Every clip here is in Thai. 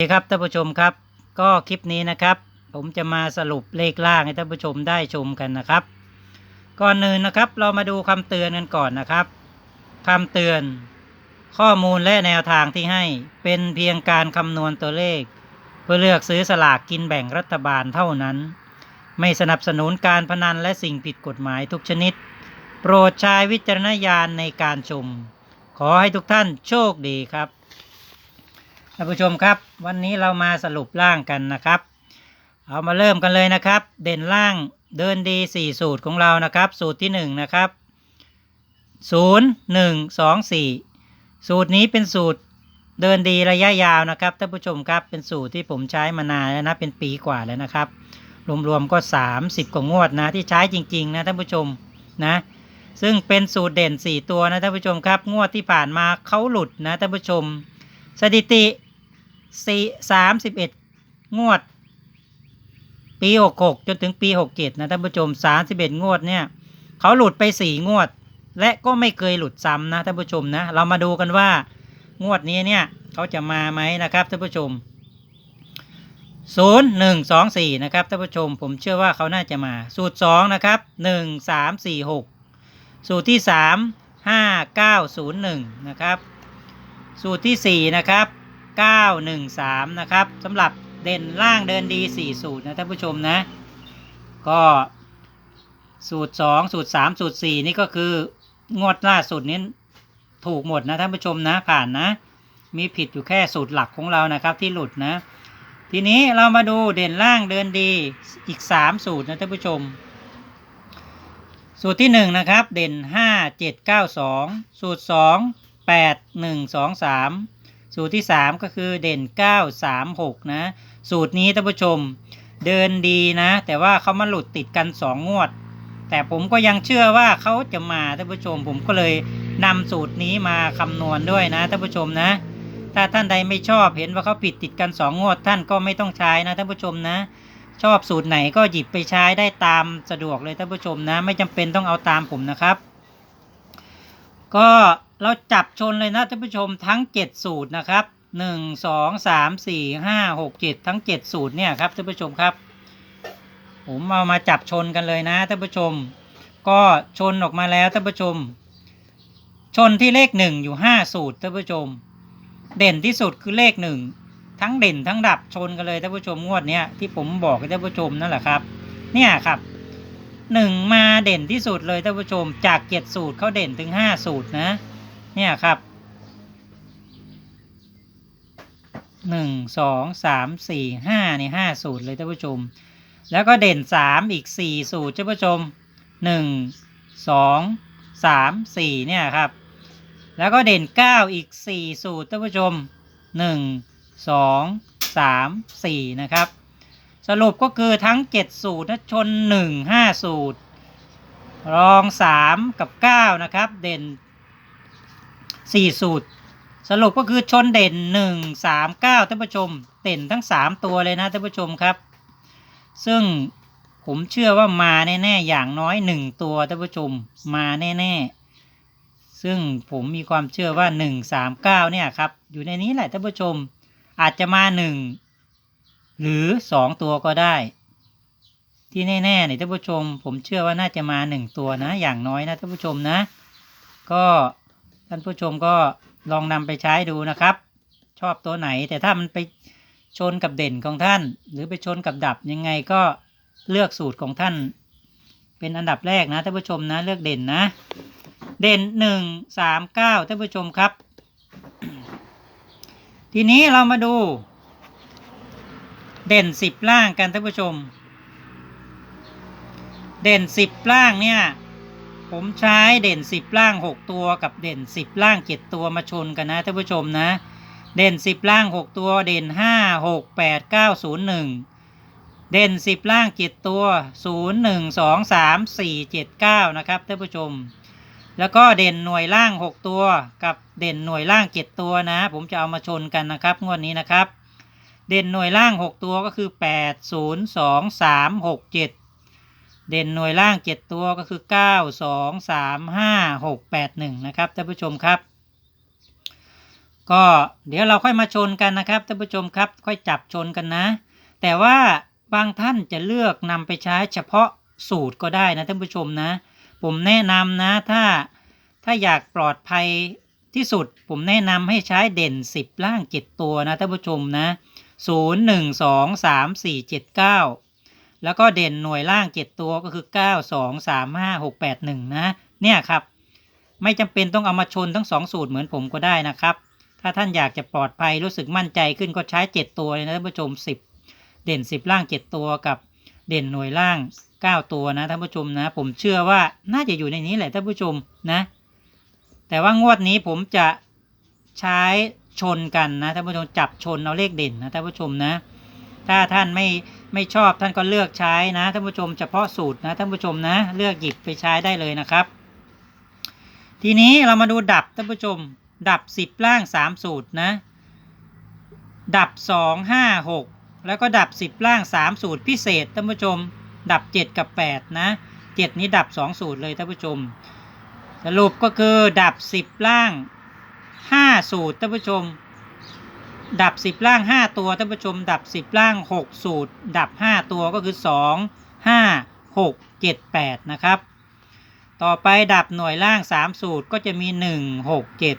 สวัสดีครับท่านผู้ชมครับ ก็คลิปนี้นะครับ ผมจะมาสรุปเลขล่างให้ท่านผู้ชมได้ชมกันนะครับ ก่อนอื่นนะครับ เรามาดูคำเตือนกันก่อนนะครับคำเตือน ข้อมูลและแนวทางที่ให้เป็นเพียงการคำนวณตัวเลข เพื่อเลือกซื้อสลากกินแบ่งรัฐบาลเท่านั้น ไม่สนับสนุนการพนันและสิ่งผิดกฎหมายทุกชนิด โปรดใช้วิจารณญาณในการชม ขอให้ทุกท่านโชคดีครับ ท่านผู้ชมครับ วันนี้เรามาสรุปล่างกันนะครับ เอามาเริ่มกันเลยนะครับ เด่นล่างเดินดี 4 สูตรของเรานะครับ สูตรที่ 1 นะครับ 0 1 2 4 สูตรนี้เป็นสูตรเดินดีระยะยาวนะครับท่านผู้ชมครับเป็นสูตรที่ผมใช้มานานแล้วนะเป็นปีกว่าแล้วนะครับ รวมๆก็ 30 กว่างวดนะที่ใช้จริงๆนะท่านผู้ชมนะซึ่งเป็นสูตรเด่น 4 ตัวนะท่านผู้ชมครับ งวดที่ผ่านมาเขาหลุดนะท่านผู้ชม สถิติ สี่สามสิบเอ็ดงวด ปีหกหกจนถึงปีหกเจ็ดนะท่านผู้ชมสามสิบเอ็ดงวดเนี่ยเขาหลุดไปสี่งวด และก็ไม่เคยหลุดซ้ำนะท่านผู้ชมนะ เรามาดูกันว่างวดนี้เนี่ยเขาจะมาไหมนะครับท่านผู้ชมศูนย์หนึ่งสองสี่นะครับท่านผู้ชม ผมเชื่อว่าเขาน่าจะมา สูตรสองนะครับหนึ่งสามสี่หกสูตรที่สามห้าเก้าศูนย์หนึ่งนะครับ สูตรที่4นะครับ 913 นะครับสำหรับเด่นล่างเดินดี 4 สูตรนะท่านผู้ชมนะ ก็สูตร 2 สูตร 3 สูตร 4 นี่ก็คืองวดล่าสุดนี้ถูกหมดนะท่านผู้ชมนะผ่านนะ มีผิดอยู่แค่สูตรหลักของเรานะครับที่หลุดนะ ทีนี้เรามาดูเด่นล่างเดินดีอีก 3 สูตรนะท่านผู้ชม สูตรที่ 1 นะครับ เด่น 5 7 9 2 สูตร 2 8 1 2 3 สูตรที่ 3 ก็คือเด่น 9 3 6 นะ สูตรนี้ท่านผู้ชมเดินดีนะ แต่ว่าเขามาหลุดติดกัน 2 งวด แต่ผมก็ยังเชื่อว่าเขาจะมาท่านผู้ชม ผมก็เลยนำสูตรนี้มาคำนวณด้วยนะท่านผู้ชมนะ ถ้าท่านใดไม่ชอบเห็นว่าเขาผิดติดกัน 2 งวด ท่านก็ไม่ต้องใช้นะท่านผู้ชมนะ ชอบสูตรไหนก็หยิบไปใช้ได้ตามสะดวกเลยท่านผู้ชมนะ ไม่จำเป็นต้องเอาตามผมนะครับ ก็ เราจับชนเลยนะท่านผู้ชมทั้ง 7 สูตรนะครับ 1 2 3 4 5 6 7 ทั้ง 7 สูตรเนี่ยครับท่านผู้ชมครับ ผมเอามาจับชนกันเลยนะท่านผู้ชม ก็ชนออกมาแล้วท่านผู้ชม ชนที่เลข 1 อยู่ 5 สูตรท่านผู้ชม เด่นที่สุดคือเลข 1 ทั้งเด่นทั้งดับชนกันเลยท่านผู้ชมงวดเนี้ยที่ผมบอกให้ท่านผู้ชมนั่นแหละครับ เนี่ยครับหนึ่งมาเด่นที่สุดเลยท่านผู้ชมจากเจ็ดสูตรเขาเด่นถึงห้าสูตรนะ เนี่ยครับหนึ่งสองสามสี่ห้านี่ห้าสูตรเลยท่านผู้ชม แล้วก็เด่นสามอีกสี่สูตรท่านผู้ชมหนึ่งสองสามสี่เนี่ยครับแล้วก็เด่นเก้าอีกสี่สูตรท่านผู้ชมหนึ่งสองสามสี่นะครับ สรุปก็คือทั้ง 7 สูตรนะชน 1 5 สูตร รอง 3 กับ 9 นะครับ เด่น 4สูตร สรุปก็คือชนเด่น1 3 9ท่านผู้ชม เด่นทั้ง3ตัวเลยนะท่านผู้ชมครับ ซึ่งผมเชื่อว่ามาแน่ๆอย่างน้อย1ตัวท่านผู้ชมมาแน่ๆ ซึ่งผมมีความเชื่อว่า1 3 9เนี่ยครับอยู่ในนี้แหละท่านผู้ชม อาจจะมา1หรือสองตัวก็ได้ ที่แน่ๆเนี่ยท่านผู้ชม ผมเชื่อว่าน่าจะมาหนึ่งตัวนะ อย่างน้อยนะท่านผู้ชมนะ ก็ ท่านผู้ชมก็ลองนำไปใช้ดูนะครับ ชอบตัวไหนแต่ถ้ามันไปชนกับเด่นของท่าน หรือไปชนกับดับยังไงก็เลือกสูตรของท่าน เป็นอันดับแรกนะท่านผู้ชมนะเลือกเด่นนะ เด่นหนึ่งสามเก้าท่านผู้ชมครับ ทีนี้เรามาดู เด่นสิบล่างกันท่านผู้ชม เด่นสิบล่างเนี่ย ผมใช้เด่นสิบล่างหกตัวกับเด่นสิบล่างเจ็ดตัวมาชนกันนะท่านผู้ชมนะ เด่นสิบล่างหกตัวเด่นห้าหกแปดเก้าศูนย์หนึ่งเด่นสิบล่างเจ็ดตัวศูนย์หนึ่งสองสามสี่เจ็ดเก้านะครับท่านผู้ชม แล้วก็เด่นหน่วยล่างหกตัวกับเด่นหน่วยล่างเจ็ดตัวนะ ผมจะเอามาชนกันนะครับงวดนี้นะครับ เด่นหน่วยล่าง 6 ตัวก็คือ 8 0 2 3 6 7 เด่นหน่วยล่าง 7 ตัวก็คือ 9 2 3 5 6 8 1 นะครับท่านผู้ชมครับ ก็เดี๋ยวเราค่อยมาชนกันนะครับท่านผู้ชมครับ ค่อยจับชนกันนะ แต่ว่าบางท่านจะเลือกนำไปใช้เฉพาะสูตรก็ได้นะท่านผู้ชมนะ ผมแนะนำนะถ้าถ้าอยากปลอดภัยที่สุด ผมแนะนำให้ใช้เด่น 10 ล่าง 7 ตัวนะท่านผู้ชมนะ 0 1 2 3 4 7 9 แล้วก็เด่นหน่วยล่าง 7 ตัวก็คือ 9 2 3 5 6 8 1 นะ เนี่ยครับ ไม่จำเป็นต้องเอามาชนทั้ง 2 สูตรเหมือนผมก็ได้นะครับ ถ้าท่านอยากจะปลอดภัยรู้สึกมั่นใจขึ้นก็ใช้ 7 ตัวเลยนะท่านผู้ชม 10 เด่น 10 ล่าง 7 ตัวกับเด่นหน่วยล่าง 9 ตัวนะท่านผู้ชมนะ ผมเชื่อว่าน่าจะอยู่ในนี้แหละท่านผู้ชมนะ แต่ว่างวดนี้ผมจะใช้ชนกันนะท่านผู้ชมจับชนเอาเลขเด่นนะท่านผู้ชมนะ ถ้าท่านไม่ ไม่ชอบท่านก็เลือกใช้นะท่านผู้ชมเฉพาะสูตรนะท่านผู้ชมนะ เลือกหยิบไปใช้ได้เลยนะครับ ทีนี้เรามาดูดับท่านผู้ชม ดับ 10 ล่าง 3 สูตรนะ ดับ 2 5 6 แล้วก็ดับ 10 ล่าง 3 สูตรพิเศษท่านผู้ชม ดับ 7 กับ 8 นะ 7 นี้ดับ 2 สูตรเลยท่านผู้ชม สรุปก็คือดับ 10 ล่าง 5 สูตรท่านผู้ชม ดับ10ล่าง5ตัวท่านผู้ชม ดับ10ล่าง6สูตร ดับ5ตัวก็คือ2 5 6 7 8นะครับ ต่อไปดับหน่วยล่าง3สูตรก็จะมี1 6 7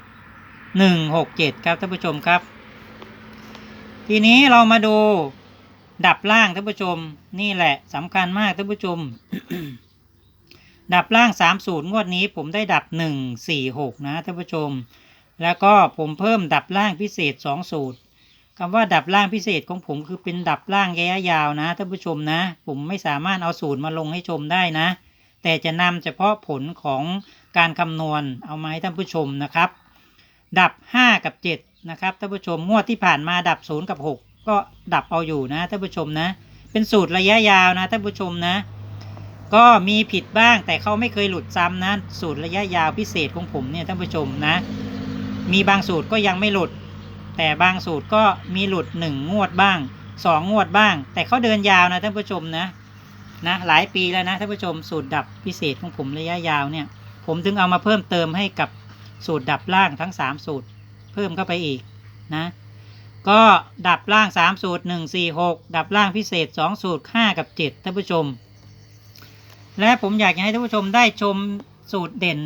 1 6 7ครับท่านผู้ชมครับ ทีนี้เรามาดูดับล่างท่านผู้ชมนี่แหละสำคัญมากท่านผู้ชม ดับล่าง3สูตรงวดนี้ผมได้ดับ1 4 6นะท่านผู้ชม แล้วก็ผมเพิ่มดับล่างพิเศษ 2 สูตรคำว่าดับล่างพิเศษของผมคือเป็นดับล่างระยะยาวนะท่านผู้ชมนะ ผมไม่สามารถเอาสูตรมาลงให้ชมได้นะ แต่จะนำเฉพาะผลของการคำนวณเอามาให้ท่านผู้ชมนะครับ ดับ 5 กับ 7 นะครับท่านผู้ชมงวดที่ผ่านมาดับ 0 กับ 6 ก็ดับเอาอยู่นะท่านผู้ชมนะ เป็นสูตรระยะยาวนะท่านผู้ชมนะ ก็มีผิดบ้างแต่เขาไม่เคยหลุดซ้ำนะสูตรระยะยาวพิเศษของผมเนี่ยท่านผู้ชมนะ มีบางสูตรก็ยังไม่หลุด แต่บางสูตรก็มีหลุด 1 งวดบ้าง 2 งวดบ้าง แต่เขาเดินยาวนะท่านผู้ชมนะนะหลายปีแล้วนะท่านผู้ชมสูตรดับพิเศษของผมระยะยาวเนี่ย ผมถึงเอามาเพิ่มเติมให้กับสูตรดับล่างทั้ง 3 สูตร เพิ่มเข้าไปอีกนะก็ดับล่าง 3 สูตร 1 4 6 ดับล่างพิเศษ 2 สูตร 5 กับ 7ท่านผู้ชม และผมอยากจะให้ท่านผู้ชมได้ชมสูตรเด่น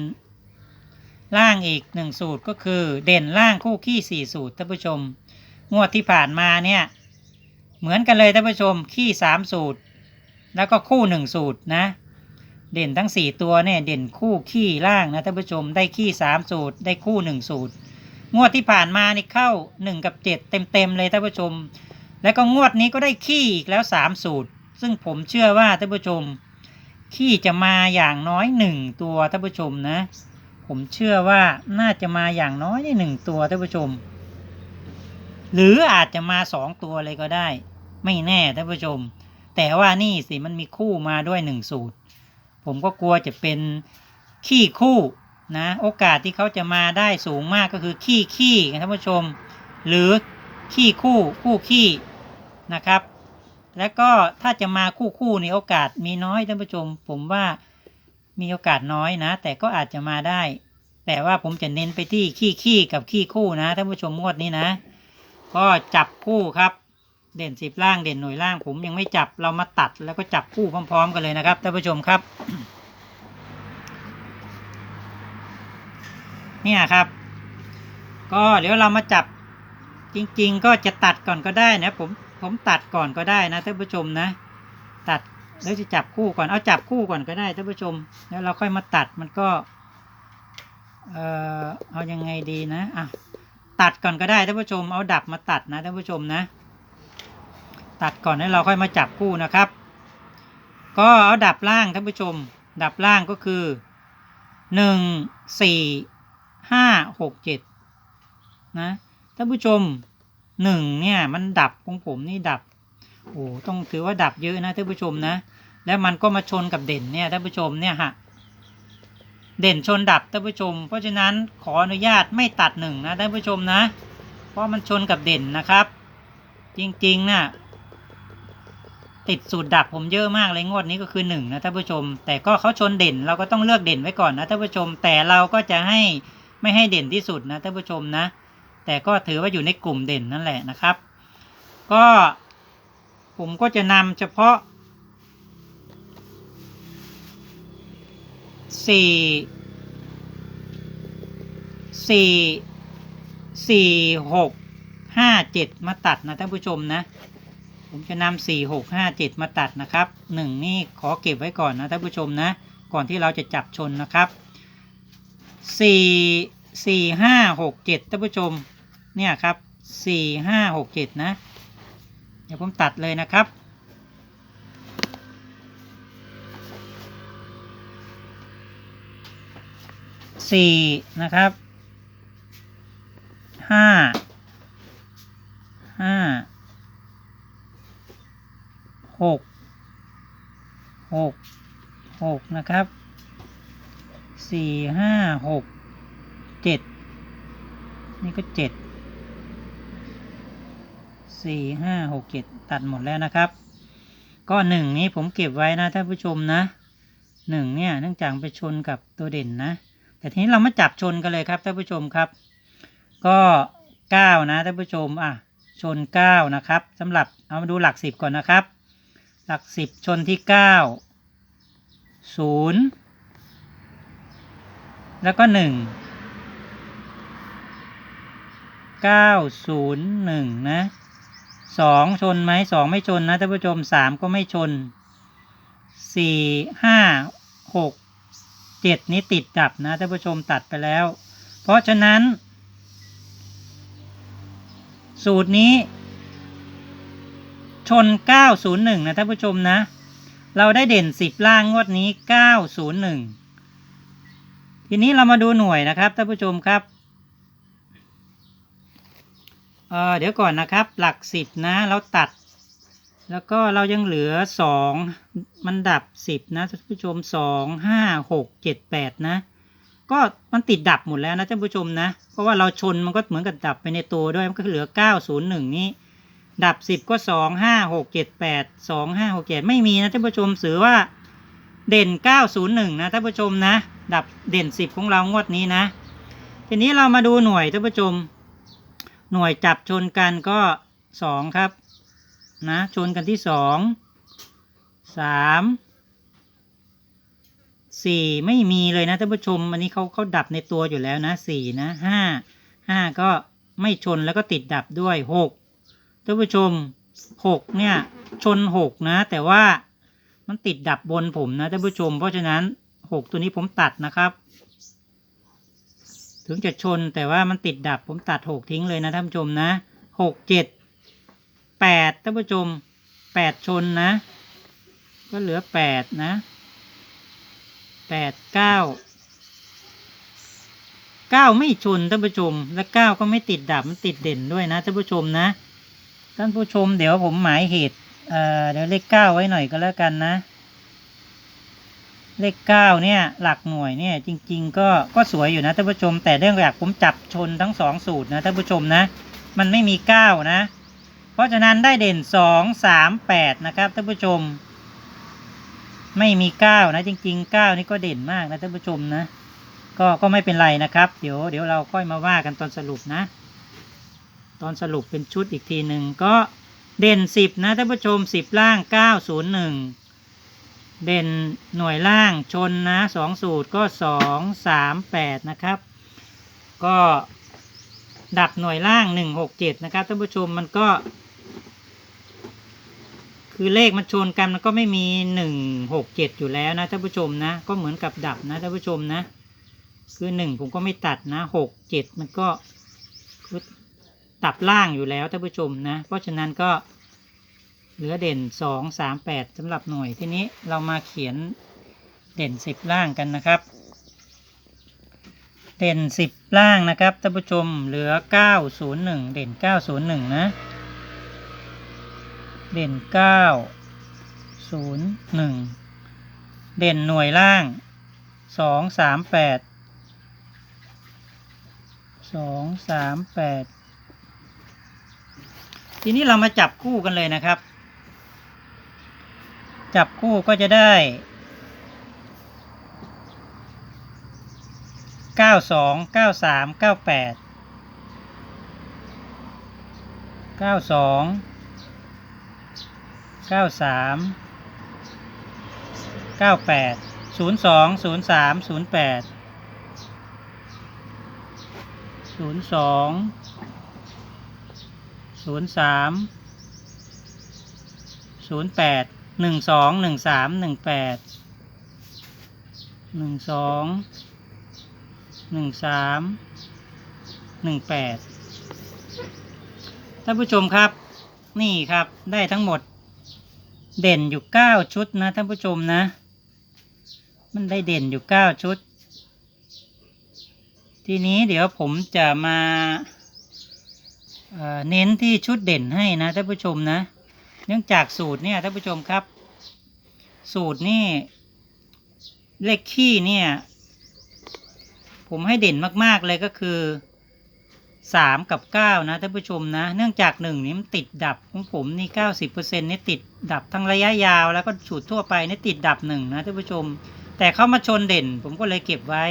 ล่างอีกหนึ่งสูตรก็คือ เด่นล่างคู่ขี้สี่สูตรท่านผู้ชม งวดที่ผ่านมาเนี่ย เหมือนกันเลยท่านผู้ชมขี้สามสูตร แล้วก็คู่หนึ่งสูตรนะ เด่นทั้งสี่ตัวเนี่ยเด่นคู่ขี้ล่างนะท่านผู้ชมได้ขี้สามสูตร ได้คู่หนึ่งสูตร งวดที่ผ่านมานี่เข้าหนึ่งกับเจ็ดเต็มๆเลยท่านผู้ชม แล้วก็งวดนี้ก็ได้ขี้อีกแล้วสามสูตร ซึ่งผมเชื่อว่าท่านผู้ชมขี้จะมาอย่างน้อยหนึ่งตัวท่านผู้ชมนะ ผมเชื่อว่าน่าจะมาอย่างน้อยหนึ่งตัวท่านผู้ชม หรืออาจจะมาสองตัวเลยก็ได้ ไม่แน่ท่านผู้ชม แต่ว่านี่สิมันมีคู่มาด้วยหนึ่งสูตร ผมก็กลัวจะเป็นขี้คู่นะโอกาสที่เขาจะมาได้สูงมากก็คือขี้ขี้ท่านผู้ชม หรือขี้คู่คู่ขี้นะครับ แล้วก็ถ้าจะมาคู่คู่ในโอกาสมีน้อยท่านผู้ชม ผมว่า มีโอกาสน้อยนะ แต่ก็อาจจะมาได้ แต่ว่าผมจะเน้นไปที่ขี้ขี้กับขี้คู่นะท่านผู้ชมงวดนี้นะ ก็จับคู่ครับ เด่นสิบล่างเด่นหน่วยล่าง ผมยังไม่จับเรามาตัดแล้วก็จับคู่พร้อม ๆ กันเลยนะครับท่านผู้ชมครับ เนี่ยครับ ก็เดี๋ยวเรามาจับจริง ๆ ก็จะตัดก่อนก็ได้นะผมผมตัดก่อนก็ได้นะท่านผู้ชมนะ ตัด แล้วจะจับคู่ก่อน เอาจับคู่ก่อนก็ได้ท่านผู้ชม แล้วเราค่อยมาตัดมันก็ เอ่อเอายังไงดีนะอะตัดก่อนก็ได้ท่านผู้ชม เอาดับมาตัดนะท่านผู้ชมนะ ตัดก่อนแล้เราค่อยมาจับคู่นะครับ ก็เอาดับล่างท่านผู้ชม ดับล่างก็คือหนึ่งสี่ห้าหกเจ็ดนะท่านผู้ชมหนึ่งเนี่ยมันดับของผมนี่ดับโอ้ต้องถือว่าดับเยอะนะท่านผู้ชมนะ แล้วมันก็มาชนกับเด่นเนี่ยท่านผู้ชมเนี่ยฮะเด่นชนดับท่านผู้ชม เพราะฉะนั้นขออนุญาตไม่ตัดหนึ่งนะท่านผู้ชมนะ เพราะมันชนกับเด่นนะครับ จริงๆนะ่ะติดสูตรดับผมเยอะมากเลยงวดนี้ก็คือหนึ่งนะท่านผู้ชม แต่ก็เขาชนเด่นเราก็ต้องเลือกเด่นไว้ก่อนนะท่านผู้ชม แต่เราก็จะให้ไม่ให้เด่นที่สุดนะท่านผู้ชมนะ แต่ก็ถือว่าอยู่ในกลุ่มเด่นนั่นแหละนะครับ ก็ผมก็จะนำเฉพาะ สี่สี่สี่หกห้าเจ็ดมาตัดนะท่านผู้ชมนะ ผมจะนำสี่หกห้าเจ็ดมาตัดนะครับหนึ่งนี่ขอเก็บไว้ก่อนนะท่านผู้ชมนะ ก่อนที่เราจะจับชนนะครับสี่สี่ห้าหกเจ็ดท่านผู้ชมเนี่ยครับสี่ห้าหกเจ็ดนะ เดี๋ยวผมตัดเลยนะครับ สี่นะครับห้าห้าหกหกหกนะครับสี่ห้าหกเจ็ดนี่ก็เจ็ดสี่ห้าหกเจ็ดตัดหมดแล้วนะครับ ก็หนึ่งนี้ผมเก็บไว้นะท่านผู้ชมนะหนึ่งเนี่ยเนื่องจากไปชนกับตัวเด่นนะ แต่ทีนี้เรามาจับชนกันเลยครับท่านผู้ชมครับ ก็เก้านะท่านผู้ชมอะชนเก้านะครับสำหรับเอามาดูหลักสิบก่อนนะครับ หลักสิบชนที่เก้าศูนย์แล้วก็หนึ่งเก้าศูนย์หนึ่งนะสองชนไหมสองไม่ชนนะท่านผู้ชมสามก็ไม่ชนสี่ห้า เจ็ดนี้ติดดับนะท่านผู้ชมตัดไปแล้ว เพราะฉะนั้น สูตรนี้ ชน 901 นะท่านผู้ชมนะ เราได้เด่น 10 ล่างงวดนี้ 901 ทีนี้เรามาดูหน่วยนะครับท่านผู้ชมครับเเดี๋ยวก่อนนะครับ หลัก 10 นะ เราตัด แล้วก็เรายังเหลือ2มันดับ10นะท่านผู้ชม2 5 6 7 8นะ ก็มันติดดับหมดแล้วนะท่านผู้ชมนะ เพราะว่าเราชนมันก็เหมือนกับดับไปในตัวด้วยมันก็เหลือ901นี้ ดับ10ก็2 5 6 7 8 2 5 6 7ไม่มีนะท่านผู้ชมถือว่าเด่น901นะท่านผู้ชมนะ ดับเด่น10ของเรางวดนี้นะ ทีนี้เรามาดูหน่วยท่านผู้ชม หน่วยจับชนกันก็2ครับ นะชนกันที่2 3สี่ไม่มีเลยนะท่านผู้ชม อันนี้เขาเขาดับในตัวอยู่แล้วนะสี่นะห้าห้าก็ไม่ชนแล้วก็ติดดับด้วยหกท่านผู้ชมหกเนี่ยชนหกนะ แต่ว่ามันติดดับบนผมนะท่านผู้ชม เพราะฉะนั้นหกตัวนี้ผมตัดนะครับ ถึงจะชนแต่ว่ามันติดดับผมตัดหกทิ้งเลยนะท่านผู้ชมนะหกเจ็ด แปดท่านผู้ชมแปดชนนะ ก็เหลือแปดนะแปดเก้าเก้าไม่ชนท่านผู้ชม และเก้าก็ไม่ติดดับมันติดเด่นด้วยนะท่านผู้ชมนะท่านผู้ชมเดี๋ยวผมหมายเหตุเอ่อเดี๋ยวเลขเก้าไว้หน่อยก็แล้วกันนะ เลขเก้าเนี่ยหลักหน่วยเนี่ยจริง ๆ ก็ก็สวยอยู่นะท่านผู้ชม แต่เรื่องหลักผมจับชนทั้งสองสูตรนะท่านผู้ชมนะ มันไม่มีเก้านะ เพราะฉะนั้นได้เด่นสองสามแปดนะครับท่านผู้ชม ไม่มีเก้านะจริงๆเก้านี่ก็เด่นมากนะท่านผู้ชมนะก็ก็ไม่เป็นไรนะครับ เดี๋ยวเดี๋ยวเราค่อยมาว่ากันตอนสรุปนะ ตอนสรุปเป็นชุดอีกทีหนึ่งก็เด่นสิบนะท่านผู้ชมสิบล่างเก้าศูนย์หนึ่งเด่นหน่วยล่างชนนะสองสูตรก็สองสามแปดนะครับ ก็ดับหน่วยล่างหนึ่งหกเจ็ดนะครับท่านผู้ชมมันก็ คือเลขมันชนกันมันก็ไม่มีหนึ่งหกเจ็ดอยู่แล้วนะท่านผู้ชมนะ ก็เหมือนกับดับนะท่านผู้ชมนะ คือหนึ่งผมก็ไม่ตัดนะหกเจ็ดมันก็คือตับล่างอยู่แล้วท่านผู้ชมนะ เพราะฉะนั้นก็เหลือเด่นสองสามแปดสำหรับหน่วยทีนี้เรามาเขียนเด่นสิบล่างกันนะครับ เด่นสิบล่างนะครับท่านผู้ชมเหลือเก้าศูนย์หนึ่งเด่นเก้าศูนย์หนึ่งนะ เด่นเก้าศูนย์หนึ่งเด่นหน่วยล่างสองสามแปดสองสามแปดทีนี้เรามาจับคู่กันเลยนะครับ จับคู่ก็จะได้เก้าสองเก้าสามเก้าแปดเก้าสอง เก้าสามเก้าแปดศูนย์สองศูนย์สามศูนย์แปดศูนย์สองศูนย์สามศูนย์แปดหนึ่งสองหนึ่งสามหนึ่งแปดหนึ่งสองหนึ่งสามหนึ่งแปดท่านผู้ชมครับ นี่ครับได้ทั้งหมด เด่นอยู่เก้าชุดนะท่านผู้ชมนะ มันได้เด่นอยู่เก้าชุด ทีนี้เดี๋ยวผมจะมาเเน้นที่ชุดเด่นให้นะท่านผู้ชมนะ เนื่องจากสูตรเนี่ยท่านผู้ชมครับ สูตรนี่เลขขี้เนี่ย ผมให้เด่นมากๆเลยก็คือ สามกับเก้านะท่านผู้ชมนะ เนื่องจากหนึ่งนี้มันติดดับของผมนี่เก้าสิบเปอร์เซ็นต์นี่ติดดับทั้งระยะยาวแล้วก็สูตรทั่วไปนี่ติดดับหนึ่งนะท่านผู้ชม แต่เข้ามาชนเด่น ผมก็เลยเก็บไว้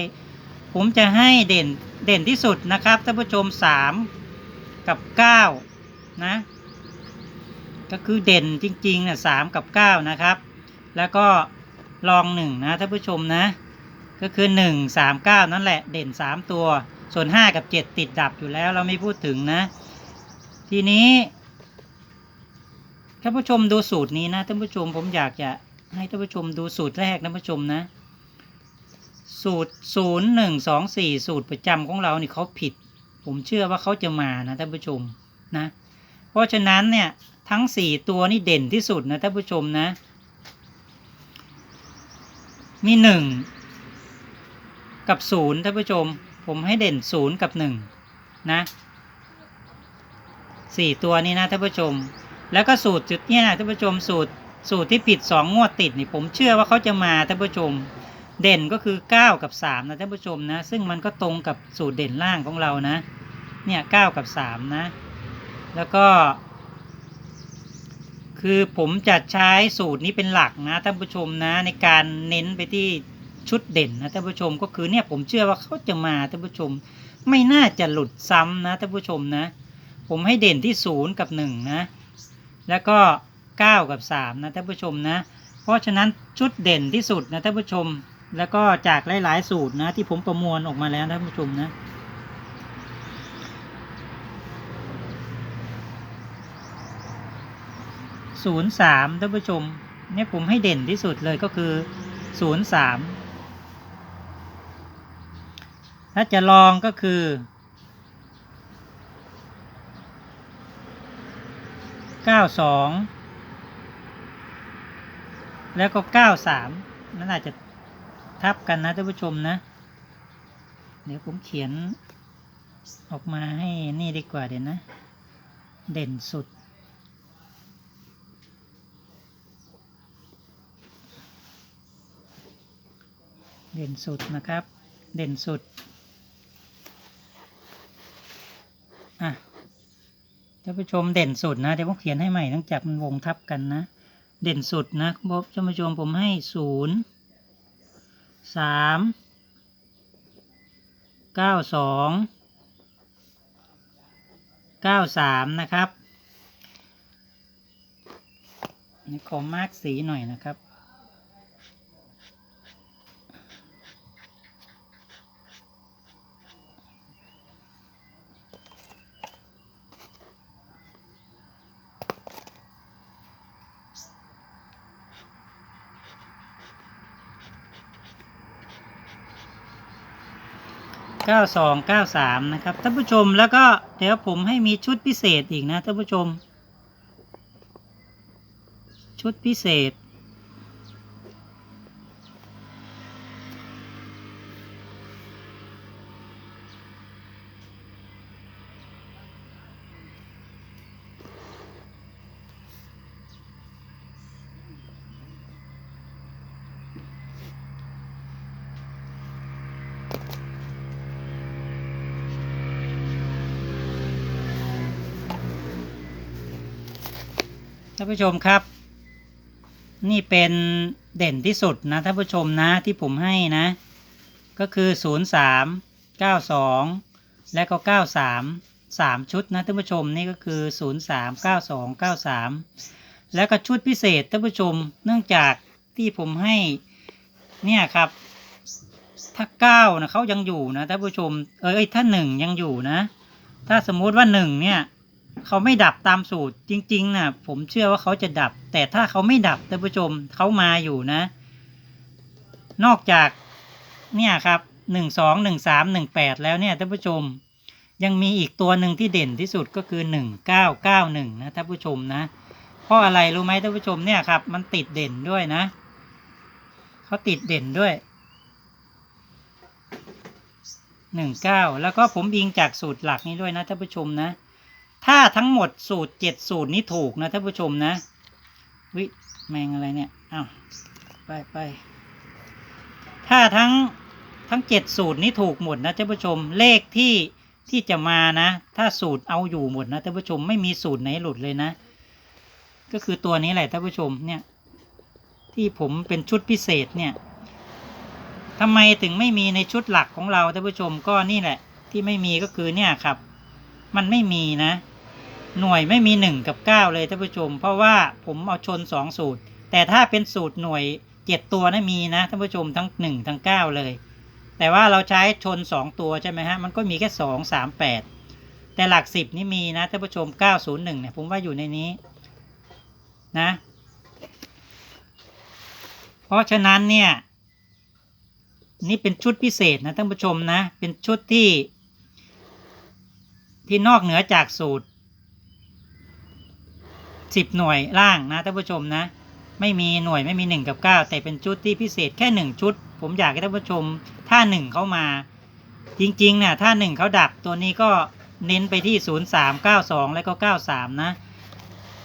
ผมจะให้เด่นเด่นที่สุดนะครับท่านผู้ชมสามกับเก้านะ ก็คือเด่นจริงๆนะสามกับเก้านะครับ แล้วก็ลองหนึ่งนะท่านผู้ชมนะ ก็คือหนึ่งสามเก้านั่นแหละเด่นสามตัว ส่วนห้ากับเจ็ดติดดับอยู่แล้วเราไม่พูดถึงนะ ทีนี้ท่านผู้ชมดูสูตรนี้นะท่านผู้ชมผมอยากจะให้ท่านผู้ชมดูสูตรแรกนะท่านผู้ชมนะ สูตรศูนย์หนึ่งสองสี่สูตรประจำของเรานี่เขาผิด ผมเชื่อว่าเขาจะมานะท่านผู้ชมนะ เพราะฉะนั้นเนี่ยทั้งสี่ตัวนี่เด่นที่สุดนะท่านผู้ชมนะ มีหนึ่งกับศูนย์ท่านผู้ชม ผมให้เด่นศูนย์กับหนึ่งนะสี่ตัวนี้นะท่านผู้ชม แล้วก็สูตรจุดเนี่ยท่านผู้ชมสูตรสูตรที่ผิดสองงวดติดนี่ผมเชื่อว่าเขาจะมาท่านผู้ชม เด่นก็คือเก้ากับสามนะท่านผู้ชมนะ ซึ่งมันก็ตรงกับสูตรเด่นล่างของเรานะ เนี่ยเกับสามนะ แล้วก็ คือผมจะใช้สูตรนี้เป็นหลักนะท่านผู้ชมนะในการเน้นไปที่ ชุดเด่นนะท่านผู้ชมก็คือเนี่ยผมเชื่อว่าเขาจะมาท่านผู้ชม ไม่น่าจะหลุดซ้ำนะท่านผู้ชมนะ ผมให้เด่นที่ศูนย์กับหนึ่งนะ แล้วก็เก้ากับสามนะท่านผู้ชมนะ เพราะฉะนั้นชุดเด่นที่สุดนะท่านผู้ชม แล้วก็จากหลาย ๆ สูตรนะ ที่ผมประมวลออกมาแล้วนะท่านผู้ชมนะศูนย์สามท่านผู้ชมเนี่ยผมให้เด่นที่สุดเลยก็คือศูนย์สาม ถ้าจะลองก็คือเก้าสองแล้วก็เก้าสามนั่นอาจจะทับกันนะท่านผู้ชมนะ เดี๋ยวผมเขียนออกมาให้นี่ดีกว่าเดี๋ยวนะ เด่นสุด เด่นสุดนะครับ เด่นสุด อะท่านผู้ชมเด่นสุดนะเดี๋ยวผมเขียนให้ใหม่เนื่องจากมันวงทับกันนะ เด่นสุดนะท่านผู้ชมผมให้ศูนย์สามเก้าสองเก้าสามนะครับนี่ขอมาร์กสีหน่อยนะครับ เก้าสองเก้าสามนะครับท่านผู้ชมแล้วก็เดี๋ยวผมให้มีชุดพิเศษอีกนะท่านผู้ชม ชุดพิเศษานผู้ชมครับ นี่เป็นเด่นที่สุดนะท่านผู้ชมนะที่ผมให้นะ ก็คือ 0 3 9 2 และก็ 9 3สามชุดนะท่านผู้ชมนี่ก็คือศูนย์สามเก้าสองเก้าสามแล้วก็ชุดพิเศษท่านผู้ชม เนื่องจากที่ผมให้เนี่ยครับ ถ้าเก้านะเขายังอยู่นะท่านผู้ชม เอ้ยถ้าหนึ่งยังอยู่นะ ถ้าสมมุติว่าหนึ่งเนี่ย เขาไม่ดับตามสูตรจริงๆนะผมเชื่อว่าเขาจะดับ แต่ถ้าเขาไม่ดับท่านผู้ชมเขามาอยู่นะ นอกจากเนี่ยครับหนึ่งสองหนึ่งสามหนึ่งแปดแล้วเนี่ยท่านผู้ชม ยังมีอีกตัวหนึ่งที่เด่นที่สุดก็คือหนึ่งเก้าเก้าหนึ่งนะท่านผู้ชมนะเพราะอะไรรู้ไหมท่านผู้ชมเนี่ยครับ มันติดเด่นด้วยนะเขาติดเด่นด้วยหนึ่งเก้าแล้วก็ผมอิงจากสูตรหลักนี้ด้วยนะท่านผู้ชมนะ ถ้าทั้งหมดสูตรเจ็ดสูตรนี้ถูกนะท่านผู้ชมนะ วิแมงอะไรเนี่ยอ้าวไปไปถ้าทั้งทั้งเจ็ดสูตรนี้ถูกหมดนะท่านผู้ชม เลขที่ที่จะมานะ ถ้าสูตรเอาอยู่หมดนะท่านผู้ชมไม่มีสูตรไหนหลุดเลยนะ ก็คือตัวนี้แหละท่านผู้ชมเนี่ย ที่ผมเป็นชุดพิเศษเนี่ยทำไมถึงไม่มีในชุดหลักของเราท่านผู้ชมก็นี่แหละ ที่ไม่มีก็คือเนี่ยครับ มันไม่มีนะ หน่วยไม่มีหนึ่งกับเก้าเลยท่านผู้ชม เพราะว่าผมเอาชนสองสูตร แต่ถ้าเป็นสูตรหน่วยเจ็ดตัวนะมีนะท่านผู้ชมทั้งหนึ่งทั้งเก้าเลย แต่ว่าเราใช้ชนสองตัวใช่ไหมฮะมันก็มีแค่สองสามแปดแต่หลักสิบนี่มีนะท่านผู้ชมเก้าศูนย์หนึ่งเนี่ยผมว่าอยู่ในนี้นะ เพราะฉะนั้นเนี่ย นี่เป็นชุดพิเศษนะท่านผู้ชมนะ เป็นชุดที่ ที่นอกเหนือจากสูตร สิบหน่วยล่างนะท่านผู้ชมนะ ไม่มีหน่วยไม่มีหนึ่งกับเก้าแต่เป็นชุดที่พิเศษแค่หนึ่งชุด ผมอยากให้ท่านผู้ชม ถ้าหนึ่งเข้ามา จริงๆนี่ยถ้าหนึ่งเขาดับตัวนี้ก็เน้นไปที่ศูนย์สามเก้าสองแล้วก็เก้าสามนะ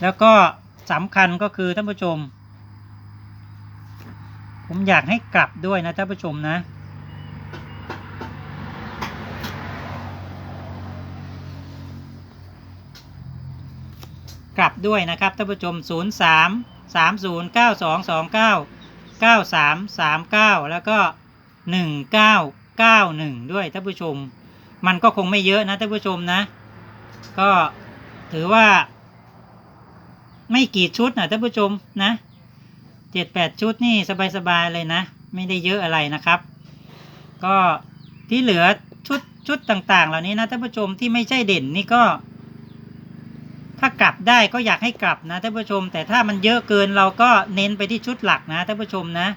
แล้วก็สำคัญก็คือท่านผู้ชม ผมอยากให้กลับด้วยนะท่านผู้ชมนะ กลับด้วยนะครับท่านผู้ชม 0 3 3 0 9 2 2 9 9 3 3 9 แล้วก็ 1 9 9 1 ด้วยท่านผู้ชม มันก็คงไม่เยอะนะท่านผู้ชมนะ ก็ถือว่า ไม่กี่ชุดนะท่านผู้ชมนะเจ็ดแปดชุดนี่สบายๆเลยนะ ไม่ได้เยอะอะไรนะครับ ก็ที่เหลือชุดชุดต่างๆ เหล่านี้นะท่านผู้ชมที่ไม่ใช่เด่นนี่ก็ ถ้ากลับได้ก็อยากให้กลับนะท่านผู้ชม แต่ถ้ามันเยอะเกินเราก็เน้นไปที่ชุดหลักนะท่านผู้ชมนะ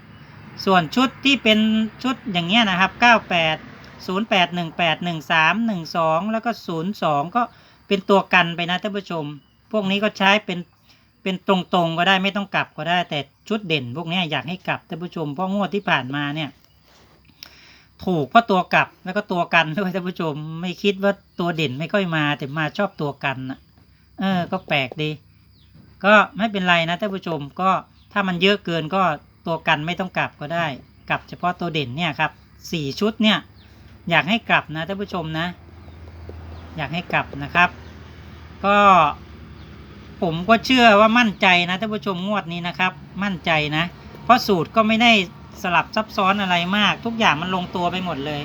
ส่วนชุดที่เป็นชุดอย่างเงี้ยนะครับ 98 08 18 13 12 แล้วก็ 02 ก็เป็นตัวกันไปนะท่านผู้ชม พวกนี้ก็ใช้เป็นเป็นตรงๆก็ได้ไม่ต้องกลับก็ได้ แต่ชุดเด่น พวกนี้อยากให้กลับท่านผู้ชมเพราะงวดที่ผ่านมาเนี่ย ถูกเพราะตัวกลับแล้วก็ตัวกันด้วยท่านผู้ชม ไม่คิดว่าตัวเด่นไม่ค่อยมาแต่มาชอบตัวกันนะ เออ ก็แปลกดี ก็ไม่เป็นไรนะท่านผู้ชมก็ถ้ามันเยอะเกินก็ตัวกันไม่ต้องกลับก็ได้ กลับเฉพาะตัวเด่นเนี่ยครับสี่ชุดเนี่ย อยากให้กลับนะท่านผู้ชมนะ อยากให้กลับนะครับ ก็ผมก็เชื่อว่ามั่นใจนะท่านผู้ชมงวดนี้นะครับ มั่นใจนะ เพราะสูตรก็ไม่ได้สลับซับซ้อนอะไรมาก ทุกอย่างมันลงตัวไปหมดเลย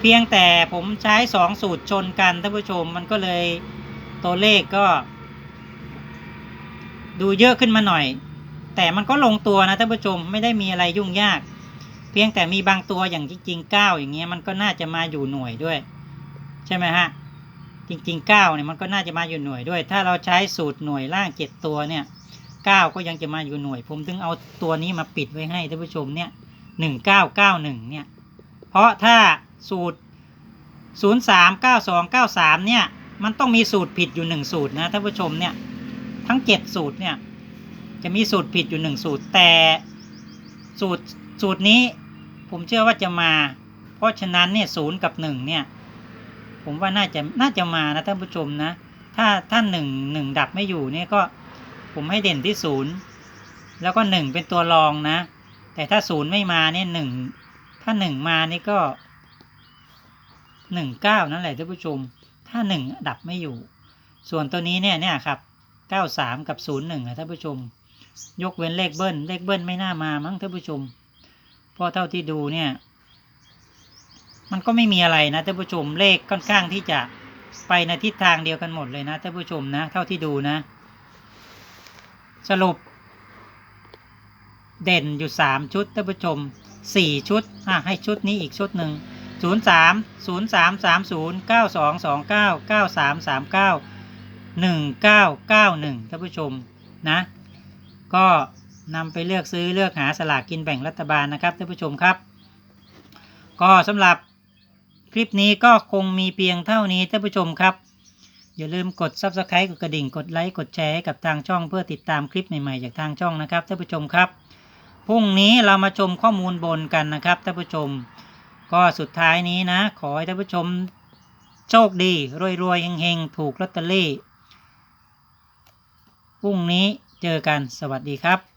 เพียงแต่ผมใช้สองสูตรชนกันท่านผู้ชมมันก็เลย ตัวเลขก็ ดูเยอะขึ้นมาหน่อย แต่มันก็ลงตัวนะท่านผู้ชมไม่ได้มีอะไรยุ่งยาก เพียงแต่มีบางตัวอย่างจริงๆเก้าอย่างเงี้ยมันก็น่าจะมาอยู่หน่วยด้วย ใช่ไหมฮะจริงๆเก้าเนี่ยมันก็น่าจะมาอยู่หน่วยด้วย ถ้าเราใช้สูตรหน่วยล่างเจ็ดตัวเนี่ยเก้าก็ยังจะมาอยู่หน่วย ผมถึงเอาตัวนี้มาปิดไว้ให้ท่านผู้ชมเนี่ยหนึ่งเก้าเก้าหนึ่งเนี่ย เพราะถ้าสูตรศูนย์สามเก้าสองเก้าสามเนี่ย มันต้องมีสูตรผิดอยู่หนึ่งสูตรนะท่านผู้ชมเนี่ย ทั้งเจ็ดสูตรเนี่ย จะมีสูตรผิดอยู่หนึ่งสูตร แต่สูตรสูตรนี้ผมเชื่อว่าจะมา เพราะฉะนั้นเนี่ยศูนย์กับหนึ่งเนี่ย ผมว่าน่าจะน่าจะมานะท่านผู้ชมนะ ถ้าถ้าหนึ่งหนึ่งดับไม่อยู่เนี่ยก็ผมให้เด่นที่ศูนย์แล้วก็หนึ่งเป็นตัวรองนะ แต่ถ้าศูนย์ไม่มาเนี่ยหนึ่งถ้าหนึ่งมานี่ก็หนึ่งเก้านั่นแหละท่านผู้ชม ถ้าหนึ่งดับไม่อยู่ ส่วนตัวนี้เนี่ยเนี่ยครับเก้าสามกับศูนย์หนึ่งท่านผู้ชม ยกเว้นเลขเบิ้ลเลขเบิ้ลไม่น่ามามั้งท่านผู้ชมเพราะเท่าที่ดูเนี่ย มันก็ไม่มีอะไรนะท่านผู้ชมเลขค่อนข้างที่จะไปในทิศทางเดียวกันหมดเลยนะท่านผู้ชมนะ เท่าที่ดูนะ สรุป เด่นอยู่สามชุดท่านผู้ชมสี่ชุดอะให้ชุดนี้อีกชุดหนึ่ง ศูนย์สามศูนย์สามสามศูนย์เก้าสองสองเก้าเก้าสามสามเก้าหนึ่งเก้าเก้าหนึ่งท่านผู้ชมนะ ก็นำไปเลือกซื้อเลือกหาสลากกินแบ่งรัฐบาลนะครับท่านผู้ชมครับ ก็สำหรับคลิปนี้ก็คงมีเพียงเท่านี้ท่านผู้ชมครับ อย่าลืมกด subscribe กดกระดิ่งกดไลค์กดแชร์ให้กับทางช่องเพื่อติดตามคลิปใหม่ๆจากทางช่องนะครับท่านผู้ชมครับพรุ่งนี้เรามาชมข้อมูลบนกันนะครับท่านผู้ชม ก็สุดท้ายนี้นะ ขอให้ท่านผู้ชมโชคดี รวยๆเฮงๆ ถูกลอตเตอรี่พรุ่งนี้เจอกันสวัสดีครับ